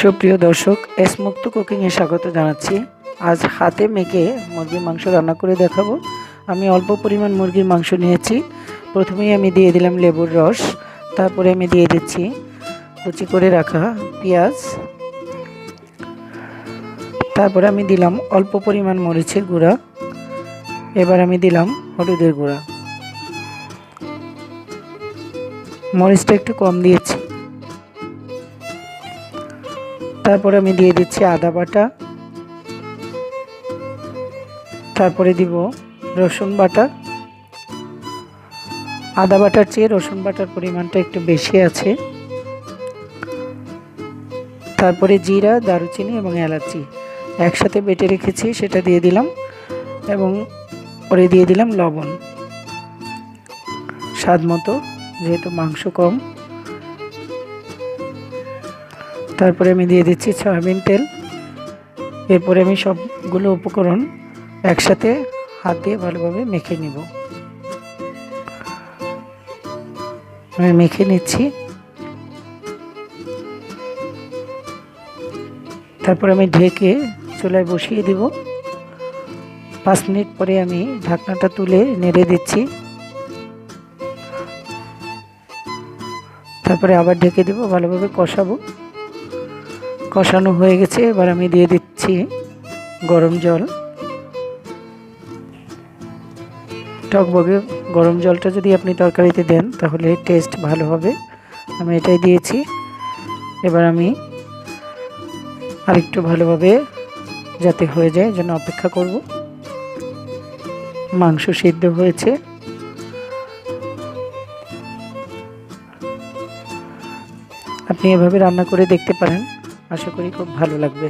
সুপ্রিয় দর্শক, এস মুক্ত কুকিংয়ে স্বাগত জানাচ্ছি। আজ হাতে মেখে মুরগির মাংস রান্না করে দেখাবো। আমি অল্প পরিমাণ মুরগির মাংস নিয়েছি। প্রথমেই আমি দিয়ে দিলাম লেবুর রস। তারপরে আমি দিয়ে দিচ্ছি কুচি করে রাখা পেঁয়াজ। তারপরে আমি দিলাম অল্প পরিমাণ মরিচের গুঁড়া। এবার আমি দিলাম হলুদের গুঁড়া। মরিচটা একটু কম দিয়েছি। তারপরে আমি দিয়ে দিচ্ছি আদা বাটা। তারপরে দিব রসুন বাটা। আদা বাটার চেয়ে রসুন বাটার পরিমাণটা একটু বেশি আছে। তারপরে জিরা, দারুচিনি এবং এলাচি একসাথে বেটে রেখেছি, সেটা দিয়ে দিলাম এবং পরে দিয়ে দিলাম লবণ। স্বাদ মতো, যেহেতু মাংস কম। তারপরে আমি দিয়ে দিচ্ছি সয়াবিন তেল। এরপরে আমি সবগুলো উপকরণ একসাথে হাত দিয়ে ভালোভাবে মেখে নিব। আমি মেখে নিচ্ছি। তারপর আমি ঢেকে চুলায় বসিয়ে দিব। পাঁচ মিনিট পরে আমি ঢাকনাটা তুলে নেড়ে দিচ্ছি। তারপরে আবার ঢেকে দেবো, ভালোভাবে কষাবো। কষানো হয়ে গেছে, এবার আমি দিয়ে দিচ্ছি গরম জল। টকবগে গরম জলটা যদি আপনি তরকারিতে দেন, তাহলে টেস্ট ভালো হবে। আমি এটাই দিয়েছি। এবার আমি আরেকটু ভালোভাবে যাতে হয়ে যায়, যেন অপেক্ষা করব। মাংস সিদ্ধ হয়েছে। আপনি এভাবে রান্না করে দেখতে পারেন। আশা করি খুব ভালো লাগবে।